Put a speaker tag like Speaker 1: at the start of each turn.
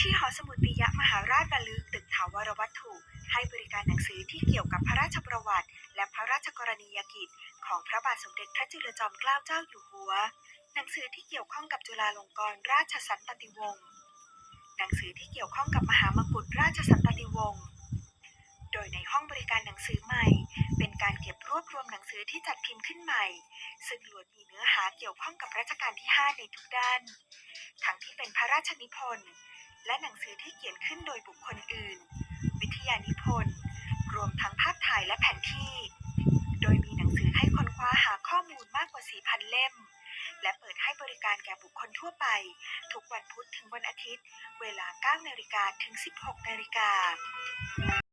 Speaker 1: ที่หอสมุดปิยมหาราชบัลลึกตึกถาวรวัตถุ ให้บริการหนังสือที่เกี่ยวกับพระราชประวัติ และพระราชกรณียกิจ ของพระบาทสมเด็จพระจุลจอมเกล้าเจ้าอยู่หัว หนังสือที่เกี่ยวข้องกับจุฬาลงกรณราชสันตติวงศ์หนังสือที่เกี่ยวข้องกับมหามกุฎราชสันตติวงศ์โดยในห้องบริการหนังสือใหม่ เป็นการเก็บรวบรวมหนังสือที่จัดพิมพ์ขึ้นใหม่ ซึ่งล้วนมีเนื้อหาเกี่ยวข้องกับรัชกาลที่ 5 ในทุกด้าน ทั้งที่เป็นพระราชนิพนธ์ และหนังสือที่เขียนขึ้นโดยบุคคลอื่น วิทยานิพนธ์ รวมทั้งภาพถ่ายและแผนที่ โดยมีหนังสือให้ค้นคว้าหาข้อมูลมากกว่า 4,000 เล่ม และเปิดให้บริการแก่บุคคลทั่วไป ทุกวันพุธถึงวันอาทิตย์ เวลา 9 นาฬิกาถึง 16 นาฬิกา